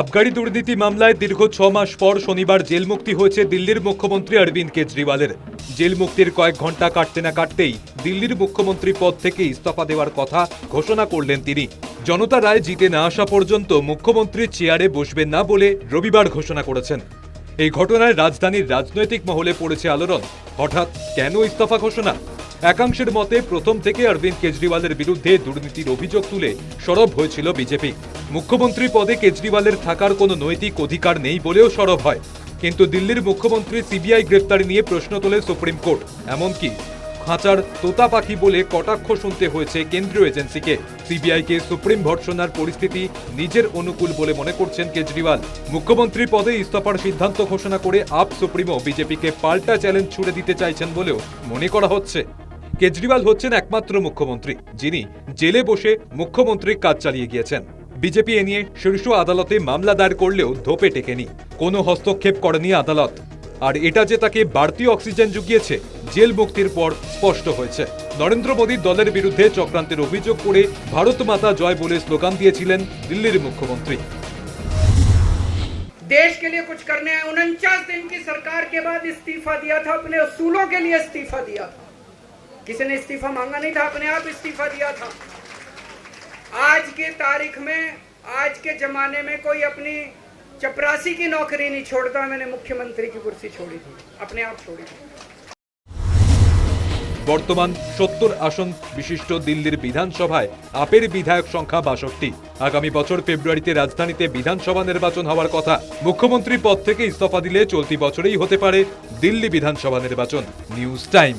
আবগারি দুর্নীতি মামলায় দীর্ঘ ছ মাস পর শনিবার জেল মুক্তি হয়েছে দিল্লির মুখ্যমন্ত্রী অরবিন্দ কেজরিওয়ালের। জেল মুক্তির কয়েক ঘণ্টা কাটতে না কাটতেই দিল্লির মুখ্যমন্ত্রী পদ থেকে ইস্তফা দেওয়ার কথা ঘোষণা করলেন তিনি। জনতা রায় জিতে না আসা পর্যন্ত মুখ্যমন্ত্রী চেয়ারে বসবেন না বলে রবিবার ঘোষণা করেছেন। এই ঘটনায় রাজধানীর রাজনৈতিক মহলে পড়েছে আলোড়ন। হঠাৎ কেন ইস্তফা ঘোষণা? একাংশের মতে প্রথম থেকে অরবিন্দ কেজরিওয়ালের বিরুদ্ধে দুর্নীতির অভিযোগ তুলে সরব হয়েছিল বিজেপি। মুখ্যমন্ত্রী পদে কেজরিওয়ালের থাকার কোনো নৈতিক অধিকার নেই বলেও সরব হয়। কিন্তু দিল্লির মুখ্যমন্ত্রী সিবিআই গ্রেফতারি নিয়ে প্রশ্ন তোলে সুপ্রিম কোর্ট। এমনকি খাঁচার তোতা পাখি বলে কটাক্ষ শুনতে হয়েছে কেন্দ্রীয় এজেন্সিকে। সিবিআইকে সুপ্রিম ভর্সনার পরিস্থিতি নিজের অনুকূল বলে মনে করছেন কেজরিওয়াল। মুখ্যমন্ত্রী পদে ইস্তফার সিদ্ধান্ত ঘোষণা করে আপ সুপ্রিমো বিজেপিকে পাল্টা চ্যালেঞ্জ ছুড়ে দিতে চাইছেন বলেও মনে করা হচ্ছে। কেজরিওয়াল হচ্ছেন একমাত্র মুখ্যমন্ত্রী, যিনি জেলে বসে মুখ্যমন্ত্রীর কাজ চালিয়ে গিয়েছেন। বিজেপি এ নিয়ে শীর্ষ আদালতে মামলা দায়ের করলেও ধোপে টেকেনি কোনো হস্তক্ষেপ করেনি আদালত আর এটা যে তাকে বাড়তি অক্সিজেন জুগিয়েছে জেল মুক্তির পর স্পষ্ট হয়েছে নরেন্দ্র মোদীর দলের বিরুদ্ধে চক্রান্তের অভিযোগ করে ভারত মাতা জয় বলে স্লোগান দিয়েছিলেন দিল্লির মুখ্যমন্ত্রী देश के लिए कुछ करने आए उनचास दिन की सरकार के बाद इस्तीफा दिया था अपने असूलों के लिए इस्तीफा दिया था किसी ने इस्तीफा मांगा नहीं था अपने आप इस्तीफा दिया था आज की तारीख में आज के जमाने में कोई अपनी चपरासी की नौकरी नहीं छोड़ता मैंने मुख्यमंत्री की कुर्सी छोड़ी थी अपने आप छोड़ी थी বর্তমান সত্তর আসন বিশিষ্ট দিল্লির বিধানসভায় আপের বিধায়ক সংখ্যা বাষট্টি আগামী বছর ফেব্রুয়ারিতে রাজধানীতে বিধানসভা নির্বাচন হওয়ার কথা মুখ্যমন্ত্রী পদ থেকে ইস্তফা দিলে চলতি বছরেই হতে পারে দিল্লি বিধানসভা নির্বাচন নিউজ টাইম